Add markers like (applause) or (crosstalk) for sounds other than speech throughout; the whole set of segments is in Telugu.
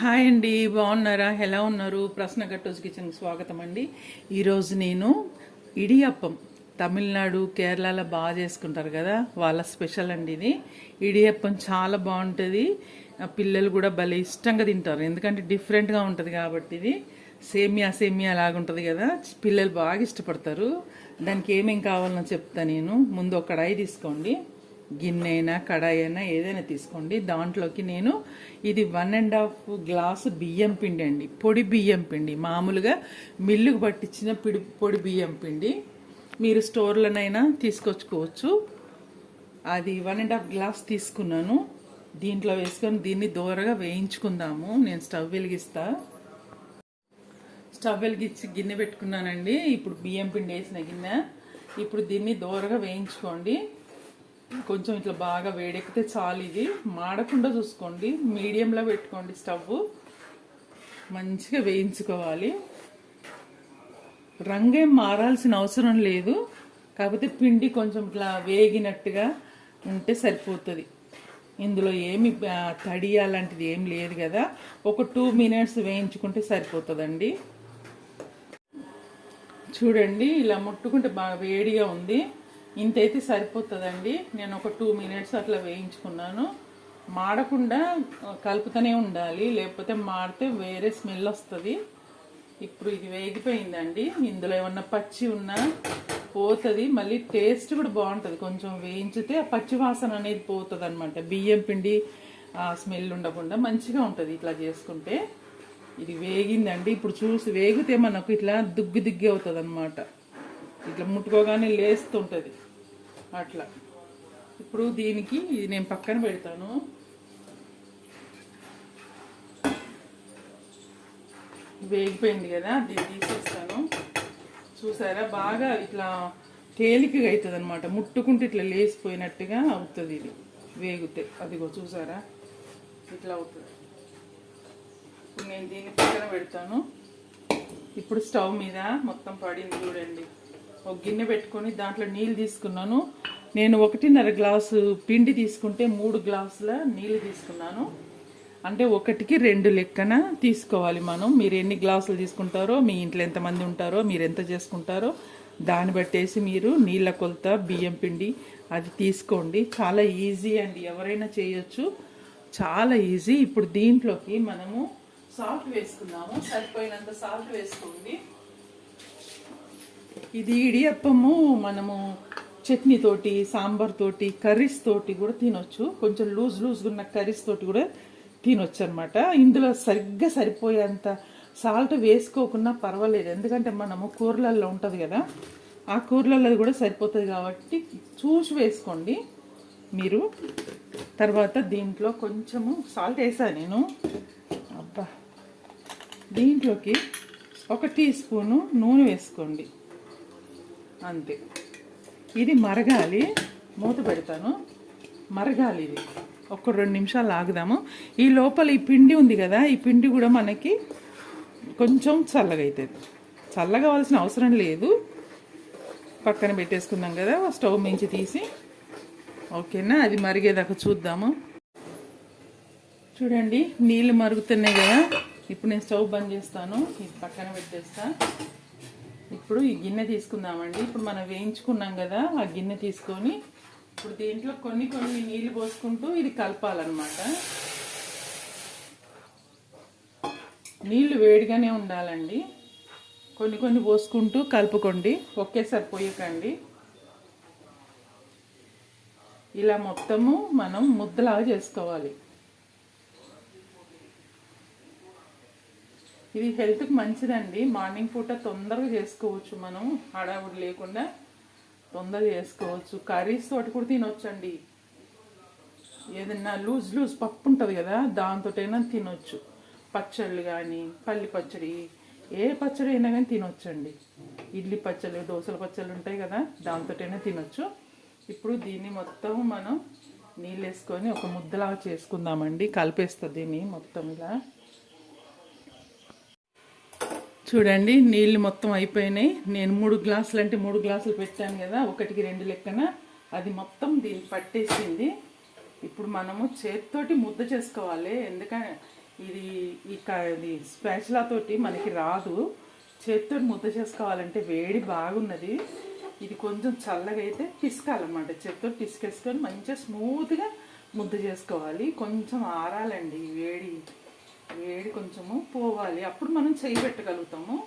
హాయ్ అండి బాగున్నారా? ఎలా ఉన్నారు? ప్రశ్న గట్టోస్ కిచెన్కి స్వాగతం అండి ఈరోజు నేను ఇడియప్పం తమిళనాడు కేరళలో బాగా చేసుకుంటారు కదా వాళ్ళ స్పెషల్ అండి ఇది. ఇడియప్పం చాలా బాగుంటుంది. పిల్లలు కూడా భలే ఇష్టంగా తింటారు. ఎందుకంటే డిఫరెంట్గా ఉంటుంది కాబట్టి ఇది. సేమియా సేమియా లాగుంటుంది కదా పిల్లలు బాగా ఇష్టపడతారు. దానికి ఏమేమి కావాలనో చెప్తా నేను. ముందు ఒక కడాయి తీసుకోండి. గిన్నె అయినా కడాయి అయినా ఏదైనా తీసుకోండి. దాంట్లోకి నేను ఇది వన్ అండ్ హాఫ్ గ్లాసు బియ్యం పిండి అండి. పొడి బియ్యం పిండి. మామూలుగా మిల్లుకు పట్టించిన పిడి పొడి బియ్యం పిండి. మీరు స్టోర్లోనైనా తీసుకొచ్చుకోవచ్చు. అది వన్ అండ్ హాఫ్ గ్లాస్ తీసుకున్నాను. దీంట్లో వేసుకొని దీన్ని దూరగా వేయించుకుందాము. నేను స్టవ్ వెలిగిస్తా. స్టవ్ వెలిగించి గిన్నె పెట్టుకున్నానండి. ఇప్పుడు బియ్యం పిండి వేసిన గిన్నె. ఇప్పుడు దీన్ని దూరగా వేయించుకోండి. కొంచెం ఇట్లా బాగా వేడెక్కితే చాలు ఇది. మాడకుండా చూసుకోండి. మీడియంలో పెట్టుకోండి స్టవ్. మంచిగా వేయించుకోవాలి. రంగేం మారాల్సిన అవసరం లేదు. కాకపోతే పిండి కొంచెం ఇట్లా వేగినట్టుగా ఉంటే సరిపోతుంది. ఇందులో ఏమి తడి అలాంటిది ఏం లేదు కదా. ఒక టూ మినిట్స్ వేయించుకుంటే సరిపోతుందండి. చూడండి ఇలా ముట్టుకుంటే బాగా వేడిగా ఉంది. ఇంతైతే సరిపోతుందండి. నేను ఒక టూ మినిట్స్ అట్లా వేయించుకున్నాను. మాడకుండా కలుపుతూనే ఉండాలి. లేకపోతే మాడితే వేరే స్మెల్ వస్తుంది. ఇప్పుడు ఇది వేగిపోయిందండి. ఇందులో ఏమన్నా పచ్చి ఉన్నా పోతుంది. మళ్ళీ టేస్ట్ కూడా బాగుంటుంది. కొంచెం వేయించితే ఆ పచ్చి వాసన అనేది పోతుంది అనమాట బియ్యం పిండి స్మెల్ ఉండకుండా మంచిగా ఉంటుంది ఇట్లా చేసుకుంటే. ఇది వేగిందండి. ఇప్పుడు చూసి వేగితే మనకు ఇట్లా దుగ్గి దుగ్గి అవుతుంది అనమాట ఇట్లా ముట్టుకోగానే లేస్తుంటుంది. అట్లా. ఇప్పుడు దీనికి ఇది నేను పక్కన పెడతాను. వేగిపోయింది కదా దీన్ని తీసేస్తాను. చూసారా? బాగా ఇట్లా తేలికగా అవుతుంది అనమాట ముట్టుకుంటే ఇట్లా లేసిపోయినట్టుగా అవుతుంది ఇది. వేగితే. అదిగో చూసారా? ఇట్లా అవుతుంది. నేను దీన్ని పక్కన పెడతాను. ఇప్పుడు స్టవ్ మీద మొత్తం పడింది చూడండి. ఒక గిన్నె పెట్టుకొని దాంట్లో నీళ్ళు తీసుకున్నాను. నేను ఒకటిన్నర గ్లాసు పిండి తీసుకుంటే మూడు గ్లాసుల నీళ్ళు తీసుకున్నాను. అంటే ఒకటికి రెండు లెక్కన తీసుకోవాలి మనం. మీరు ఎన్ని గ్లాసులు తీసుకుంటారో మీ ఇంట్లో ఎంతమంది ఉంటారో మీరు ఎంత చేసుకుంటారో దాన్ని బట్టేసి మీరు నీళ్ళ కొలత బియ్యం పిండి అది తీసుకోండి. చాలా ఈజీ అండి. ఎవరైనా చేయొచ్చు. చాలా ఈజీ. ఇప్పుడు దీంట్లోకి మనము సాల్ట్ వేసుకున్నాము సరిపోయినంత సాల్ట్ వేసుకోండి. ఇది ఇడియప్పము. మనము చట్నీ తోటి సాంబార్ తోటి కర్రీస్ తోటి కూడా తినొచ్చు. కొంచెం లూజ్ లూజ్గా ఉన్న కర్రీస్ తోటి కూడా తినొచ్చు అనమాట ఇందులో సరిగ్గా సరిపోయేంత సాల్ట్ వేసుకోకుండా పర్వాలేదు. ఎందుకంటే మనము కూరలలో ఉంటుంది కదా ఆ కూరలలో కూడా సరిపోతుంది కాబట్టి చూసి వేసుకోండి మీరు. తర్వాత దీంట్లో కొంచెము సాల్ట్ వేసాను నేను. అబ్బా! దీంట్లోకి ఒక టీ స్పూను నూనె వేసుకోండి. అంతే. ఇది మరగాలి. మూత పెడతాను. మరగాలి ఇది. ఒక రెండు నిమిషాలు ఆగుదాము. ఈ లోపల ఈ పిండి ఉంది కదా ఈ పిండి కూడా మనకి కొంచెం చల్లగా అవుతుంది చల్లగా అవసరం లేదు. పక్కన పెట్టేసుకుందాం కదా స్టవ్ మించి తీసి. ఓకేనా? అది మరిగేదాకా చూద్దాము. చూడండి నీళ్ళు మరుగుతున్నాయి కదా. ఇప్పుడు నేను స్టవ్ బంద్ చేస్తాను. ఇది పక్కన పెట్టేస్తాను ఇప్పుడు ఈ గిన్నె తీసుకుందామండి. ఇప్పుడు మనం వేయించుకున్నాం కదా ఆ గిన్నె తీసుకొని ఇప్పుడు దీంట్లో కొన్ని కొన్ని నీళ్ళు పోసుకుంటూ ఇది కలపాలన్నమాట. నీళ్ళు వేడిగానే ఉండాలండి. కొన్ని కొన్ని పోసుకుంటూ కలుపుకోండి. ఒకేసారి పోయకండి. ఇలా మొత్తము మనం ముద్దలాగా చేసుకోవాలి. ఇది హెల్త్కి మంచిదండి. మార్నింగ్ పూట తొందరగా చేసుకోవచ్చు మనం. హడావుడి లేకుండా తొందరగా చేసుకోవచ్చు. కర్రీస్ తోటి కూడా తినొచ్చండి. ఏదన్నా లూజ్ లూజ్ పప్పు ఉంటుంది కదా దాంతోటైనా తినొచ్చు. పచ్చళ్ళు కానీ పల్లి పచ్చడి ఏ పచ్చడి అయినా కానీ తినొచ్చండి. ఇడ్లీ పచ్చళ్ళు దోశల పచ్చళ్ళు ఉంటాయి కదా దాంతోటైనా తినొచ్చు. ఇప్పుడు దీన్ని మొత్తం మనం నీళ్ళు వేసుకొని ఒక ముద్దలాగా చేసుకుందామండి. కలిపేస్తుంది దీన్ని మొత్తం ఇలా. చూడండి నీళ్ళు మొత్తం అయిపోయినాయి. నేను మూడు గ్లాసులు అంటే మూడు గ్లాసులు పెట్టాను కదా ఒకటికి రెండు లెక్కన. అది మొత్తం దీన్ని పట్టేసింది. ఇప్పుడు మనము చేతితోటి ముద్ద చేసుకోవాలి. ఎందుకంటే ఇది ఈ క- ఇది స్పాచులా మనకి రాదు. చేతితో ముద్ద చేసుకోవాలంటే వేడి బాగున్నది. ఇది కొంచెం చల్లగా అయితే పిసకాలన్నమాట. చేతితో పిసికేసుకొని మంచిగా స్మూత్గా ముద్ద చేసుకోవాలి. కొంచెం ఆరాలండి ఈ వేడి. వేడి కొంచెము పోవాలి. అప్పుడు మనం చేయి పెట్టగలుగుతాము.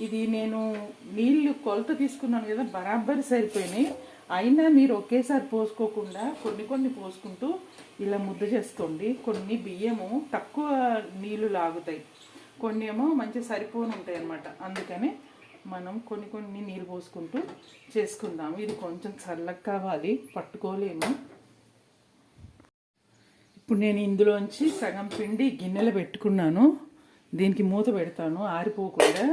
ఇది నేను నీళ్ళు కొలత తీసుకున్నాను కదా బరాబరి సరిపోయినాయి. అయినా మీరు ఒకేసారి పోసుకోకుండా కొన్ని కొన్ని పోసుకుంటూ ఇలా ముద్ద చేసుకోండి. కొన్ని బియ్యము తక్కువ నీళ్ళు లాగుతాయి. కొన్ని ఏమో మంచి సరిపోని ఉంటాయి అన్నమాట. అందుకని మనం కొన్ని కొన్ని నీళ్ళు పోసుకుంటూ చేసుకుందాము. ఇది కొంచెం చల్లగా కావాలి. పట్టుకోలేము. ఇప్పుడు నేను ఇందులోంచి సగం పిండి గిన్నెలో పెట్టుకున్నాను. దీనికి మూత పెడతాను ఆరిపోకుండా.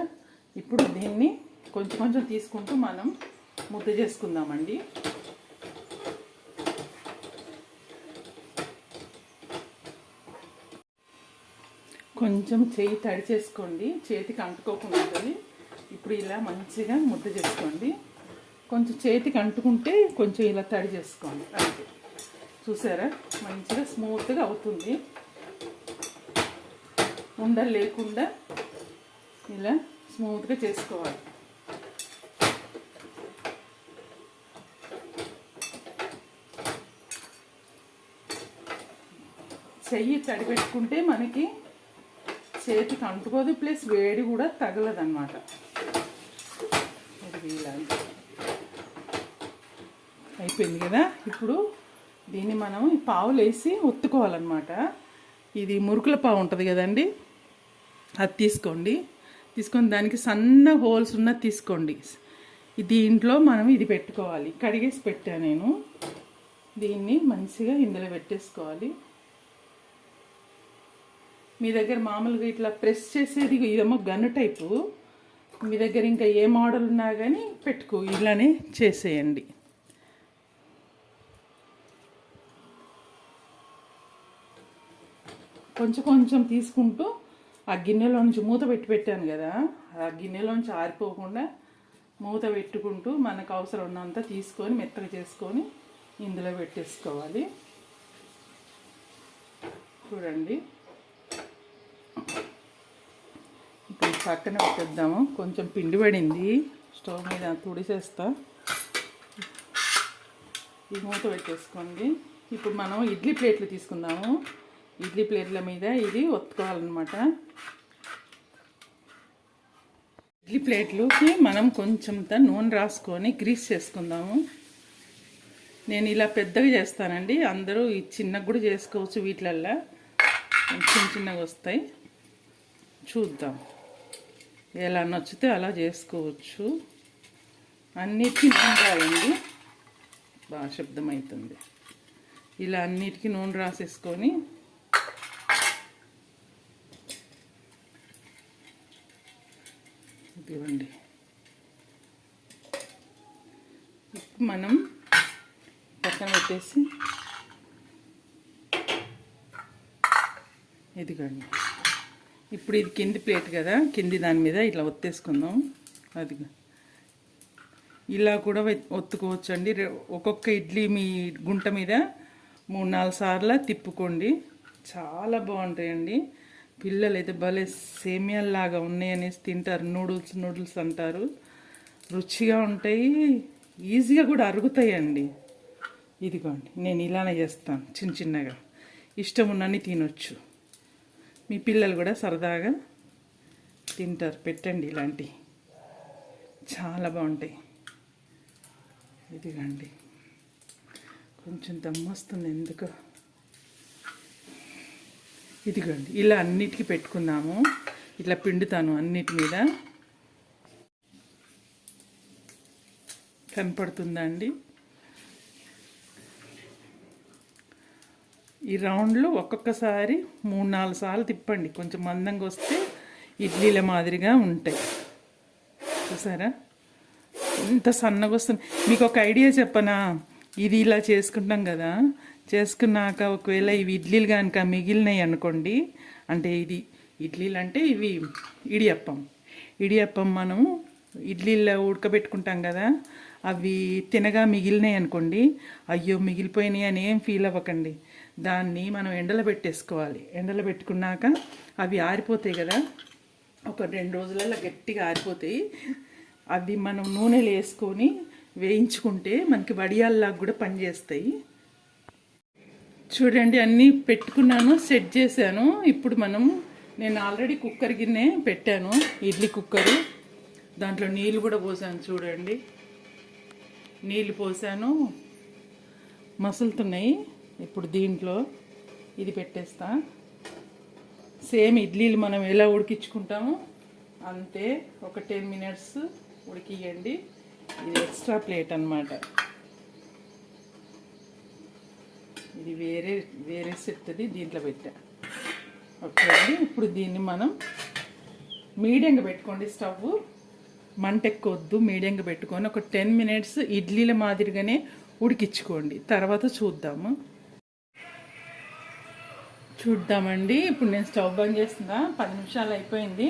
ఇప్పుడు దీన్ని కొంచెం కొంచెం తీసుకుంటూ మనం ముద్ద చేసుకుందామండి. కొంచెం చేయి తడి చేసుకోండి. చేతికి అంటుకోకుండా ఉంటుంది. ఇప్పుడు ఇలా మంచిగా ముద్ద చేసుకోండి. కొంచెం చేతికి అంటుకుంటే కొంచెం ఇలా తడి చేసుకోండి. అంతే. చూసారా? మంచిగా స్మూత్గా అవుతుంది. ఉండలు లేకుండా ఇలా స్మూత్గా చేసుకోవాలి. చెయ్యి తడిపెట్టుకుంటే మనకి చేతికి అంటుకోదు ప్లస్ వేడి కూడా తగలదు అనమాట అయిపోయింది కదా? ఇప్పుడు దీన్ని మనం ఈ పావులు వేసి ఒత్తుకోవాలన్నమాట. ఇది మురుకుల పావు ఉంటుంది కదండి? అది తీసుకోండి. తీసుకొని దానికి సన్న హోల్స్ ఉన్నది తీసుకోండి. దీంట్లో మనం ఇది పెట్టుకోవాలి. కడిగేసి పెట్టాను నేను. దీన్ని మంచిగా ఇందులో పెట్టేసుకోవాలి. మీ దగ్గర మామూలుగా ఇట్లా ప్రెస్ చేసేది ఇదేమో గన్ను టైపు. మీ దగ్గర ఇంకా ఏ మోడల్ ఉన్నా కానీ పెట్టుకో. ఇలానే చేసేయండి. కొంచెం కొంచెం తీసుకుంటూ ఆ గిన్నెలోంచి మూత పెట్టి పెట్టాను కదా. ఆ గిన్నెలోంచి ఆరిపోకుండా మూత పెట్టుకుంటూ మనకు అవసరం ఉన్నంత తీసుకొని మెత్తగా చేసుకొని ఇందులో పెట్టేసుకోవాలి. చూడండి. ఇప్పుడు పక్కన పెట్టేద్దాము. కొంచెం పిండి పడింది. స్టవ్ మీద తుడిసేస్తా. ఈ మూత పెట్టేసుకోండి. ఇప్పుడు మనం ఇడ్లీ ప్లేట్లు తీసుకుందాము. ఇడ్లీ ప్లేట్ల మీద ఇది ఒత్తుకోవాలన్నమాట. ఇడ్లీ ప్లేట్లోకి మనం కొంచెంత నూనె రాసుకొని గ్రీస్ చేసుకుందాము. నేను ఇలా పెద్దగా చేస్తానండి. అందరూ ఈ చిన్నగా కూడా చేసుకోవచ్చు వీటిలల్లో. చిన్న చిన్నగా వస్తాయి. చూద్దాం. ఎలా నచ్చితే అలా చేసుకోవచ్చు. అన్నిటికీ నూనె రాయండి. బాగా శబ్దం అవుతుంది. ఇలా అన్నిటికీ నూనె రాసేసుకొని ఇవ్వండి ఇప్పుడు మనం పక్కన పెట్టేసి ఇదిగోండి. ఇప్పుడు ఇది కింది ప్లేట్ కదా కింది దాని మీద ఇట్లా ఒత్తేసుకుందాం. అది ఇలా కూడా ఒత్తుకోవచ్చు అండి ఒక్కొక్క ఇడ్లీ మీ గుంట మీద మూడు నాలుగు సార్లు తిప్పుకోండి. చాలా బాగుంటాయండి. పిల్లలు అయితే భలే సేమియాల్లాగా ఉన్నాయనేసి తింటారు. నూడిల్స్ నూడిల్స్ అంటారు. రుచిగా ఉంటాయి. ఈజీగా కూడా అరుగుతాయండి. ఇదిగోండి నేను ఇలానే చేస్తాను చిన్న చిన్నగా. ఇష్టం ఉన్నన్ని తినొచ్చు. మీ పిల్లలు కూడా సరదాగా తింటారు. పెట్టండి ఇలాంటివి చాలా బాగుంటాయి. ఇదిగండి. కొంచెం దమ్మొస్తుంది ఎందుకో. ఇదిగోండి ఇలా అన్నిటికీ పెట్టుకుందాము. ఇట్లా పిండుతాను అన్నిటి మీద. కనపడుతుందా అండి ఈ రౌండ్లో ఒక్కొక్కసారి మూడు నాలుగు సార్లు తిప్పండి. కొంచెం మందంగా వస్తే ఇడ్లీల మాదిరిగా ఉంటాయి. చూసారా? ఇంత సన్నగా వస్తుంది. మీకు ఒక ఐడియా చెప్పనా? ఇది ఇలా చేసుకుంటాం కదా. చేసుకున్నాక ఒకవేళ ఇవి ఇడ్లీలు కనుక మిగిలినాయి అనుకోండి అంటే ఇది ఇడ్లీలు అంటే ఇవి ఇడియప్పం. ఇడియప్పం మనం ఇడ్లీలో ఉడకబెట్టుకుంటాం కదా అవి తినగా మిగిలినాయి అనుకోండి అయ్యో మిగిలిపోయినాయి అని ఏం ఫీల్ అవ్వకండి. దాన్ని మనం ఎండలో పెట్టేసుకోవాలి. ఎండలో పెట్టుకున్నాక అవి ఆరిపోతాయి కదా ఒక రెండు రోజులలో గట్టిగా ఆరిపోతాయి. అవి మనం నూనెలు వేసుకొని వేయించుకుంటే మనకి వడియాల్లాగా కూడా పనిచేస్తాయి. చూడండి అన్నీ పెట్టుకున్నాను సెట్ చేశాను. ఇప్పుడు మనం నేను ఆల్రెడీ కుక్కర్ గిన్నె పెట్టాను ఇడ్లీ కుక్కరు దాంట్లో నీళ్ళు కూడా పోసాను చూడండి. నీళ్ళు పోసాను. మసులుతున్నాయి ఇప్పుడు దీంట్లో. ఇది పెట్టేస్తా. సేమ్ ఇడ్లీలు మనం ఎలా ఉడికించుకుంటామో అంతే. ఒక టెన్ మినిట్స్ ఉడికియండి. ఇది ఎక్స్ట్రా ప్లేట్ అన్నమాట. ఇది వేరే వేరే సెట్ది దీంట్లో పెట్టా. ఓకే అండి. ఇప్పుడు దీన్ని మనం మీడియంగా పెట్టుకోండి స్టవ్ మంట ఎక్కువ వద్దు మీడియంగా పెట్టుకొని ఒక టెన్ మినిట్స్ ఇడ్లీల మాదిరిగానే ఉడికించుకోండి. తర్వాత చూద్దాము. చూద్దామండి. ఇప్పుడు నేను స్టవ్ బంద్ చేస్తున్నా. పది నిమిషాలు అయిపోయింది.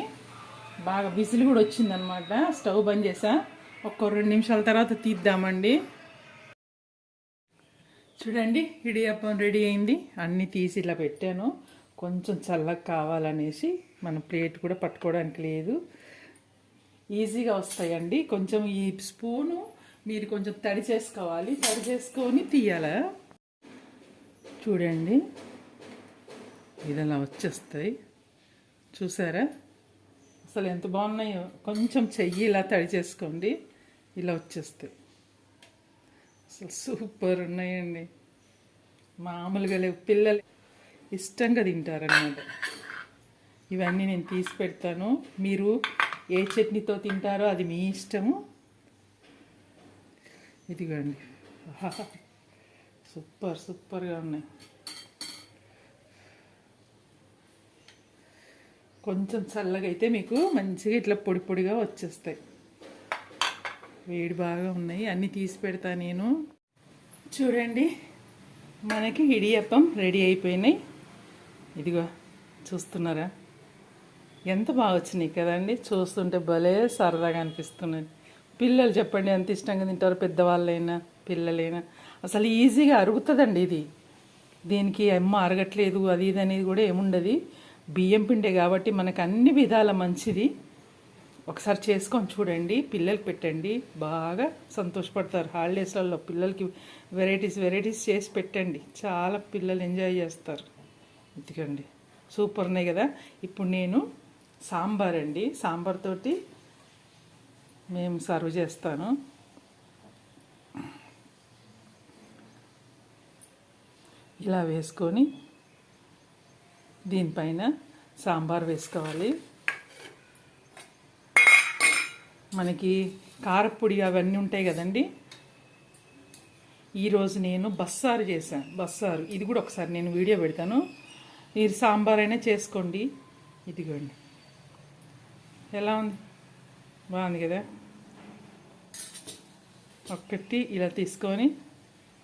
బాగా విజిల్ కూడా వచ్చిందనమాట స్టవ్ బంద్ చేసా. ఒక రెండు నిమిషాల తర్వాత తీద్దామండి. చూడండి ఇడియప్పం రెడీ అయింది. అన్నీ తీసి ఇలా పెట్టాను. కొంచెం చల్లగా కావాలనేసి మన ప్లేట్ కూడా పట్టుకోవడానికి లేదు. ఈజీగా వస్తాయండి. కొంచెం ఈ స్పూను మీరు కొంచెం తడి చేసుకోవాలి. తడి చేసుకొని తీయాల? చూడండి. ఇది అలా వచ్చేస్తాయి. చూసారా? అసలు ఎంత బాగున్నాయో. కొంచెం చెయ్యి ఇలా తడి చేసుకోండి. ఇలా వచ్చేస్తాయి. అసలు సూపర్ ఉన్నాయండి. మామూలుగా లేవు. పిల్లలు ఇష్టంగా తింటారన్నమాట. ఇవన్నీ నేను తీసి పెడతాను. మీరు ఏ చట్నీతో తింటారో అది మీ ఇష్టము. ఇదిగోండి. (laughs) సూపర్ సూపర్గా ఉన్నాయి. కొంచెం చల్లగా అయితే మీకు మంచిగా ఇట్లా పొడి పొడిగా వచ్చేస్తాయి. వేడి బాగా ఉన్నాయి. అన్నీ తీసి పెడతా నేను. చూడండి మనకి ఇడియప్పం రెడీ అయిపోయినాయి. ఇదిగో చూస్తున్నారా? ఎంత బాగా వచ్చినాయి కదండి. చూస్తుంటే భలే సరదాగా అనిపిస్తున్నది. పిల్లలు చెప్పండి ఎంత ఇష్టంగా తింటారు పెద్దవాళ్ళైనా పిల్లలైనా? అసలు ఈజీగా అరుగుతుందండి ఇది. దీనికి అమ్మ అరగట్లేదు అది ఇది అనేది కూడా ఏముండదు. బియ్యం పిండే కాబట్టి మనకు అన్ని విధాల మంచిది. ఒకసారి చేసుకొని చూడండి పిల్లలకి పెట్టండి. బాగా సంతోషపడతారు. హాలిడేస్లలో పిల్లలకి వెరైటీస్ వెరైటీస్ చేసి పెట్టండి. చాలా పిల్లలు ఎంజాయ్ చేస్తారు. ఇదిగండి. సూపర్ ఉన్నాయి కదా. ఇప్పుడు నేను సాంబార్ అండి. సాంబార్ తోటి మేము సర్వ్ చేస్తాను. ఇలా వేసుకొని దీనిపైన సాంబార్ వేసుకోవాలి. మనకి కారపొడి అవన్నీ ఉంటాయి కదండి. ఈరోజు నేను బస్సారు చేశాను. బస్సారు. ఇది కూడా ఒకసారి నేను వీడియో పెడతాను. మీరు సాంబార్ అయినా చేసుకోండి. ఇదిగోండి. ఎలా ఉంది? బాగుంది కదా? ఒక్కటి ఇలా తీసుకొని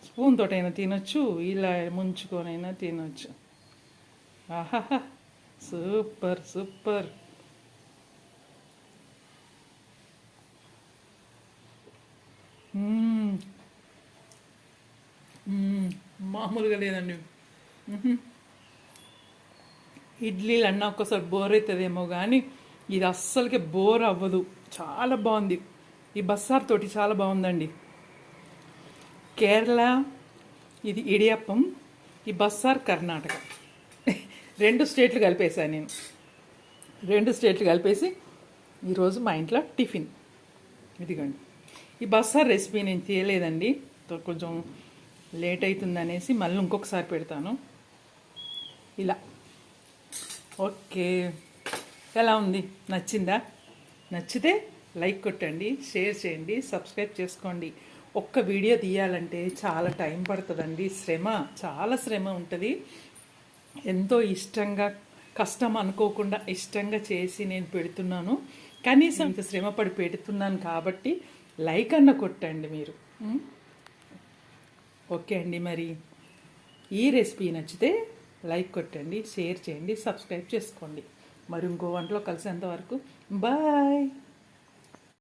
స్పూన్ తోటైనా తినొచ్చు ఇలా ముంచుకొనైనా తినొచ్చు. ఆహాహా! సూపర్ సూపర్ మ్మ్. మ్మ్. మామూలుగా లేదండి. ఇడ్లీలు అన్నా ఒక్కసారి బోర్ అవుతుందేమో కానీ ఇది అస్సలకి బోర్ అవ్వదు. చాలా బాగుంది. ఈ బస్సార్ తోటి చాలా బాగుందండి. కేరళ ఇది ఇడియప్పం ఈ బస్సార్ కర్ణాటక. రెండు స్టేట్లు కలిపేశాను నేను. రెండు స్టేట్లు కలిపేసి ఈరోజు మా ఇంట్లో టిఫిన్. ఇదిగోండి. ఈ బస్సార్ రెసిపీ నేను తీయలేదండి. కొంచెం లేట్ అవుతుంది అనేసి మళ్ళీ ఇంకొకసారి పెడతాను. ఇలా. ఓకే. ఎలా ఉంది? నచ్చిందా? నచ్చితే లైక్ కొట్టండి షేర్ చేయండి సబ్స్క్రైబ్ చేసుకోండి. ఒక్క వీడియో తీయాలంటే చాలా టైం పడుతుందండి. శ్రమ చాలా శ్రమ ఉంటుంది. ఎంతో ఇష్టంగా కష్టం అనుకోకుండా ఇష్టంగా చేసి నేను పెడుతున్నాను. కనీసం ఇంత శ్రమ పడి పెడుతున్నాను కాబట్టి లైక్ అన్న కొట్టండి మీరు? ఓకే అండి మరి. ఈ రెసిపీ నచ్చితే లైక్ కొట్టండి షేర్ చేయండి సబ్స్క్రైబ్ చేసుకోండి. మరి ఇంకో వంటలో కలిసేంత వరకు బాయ్.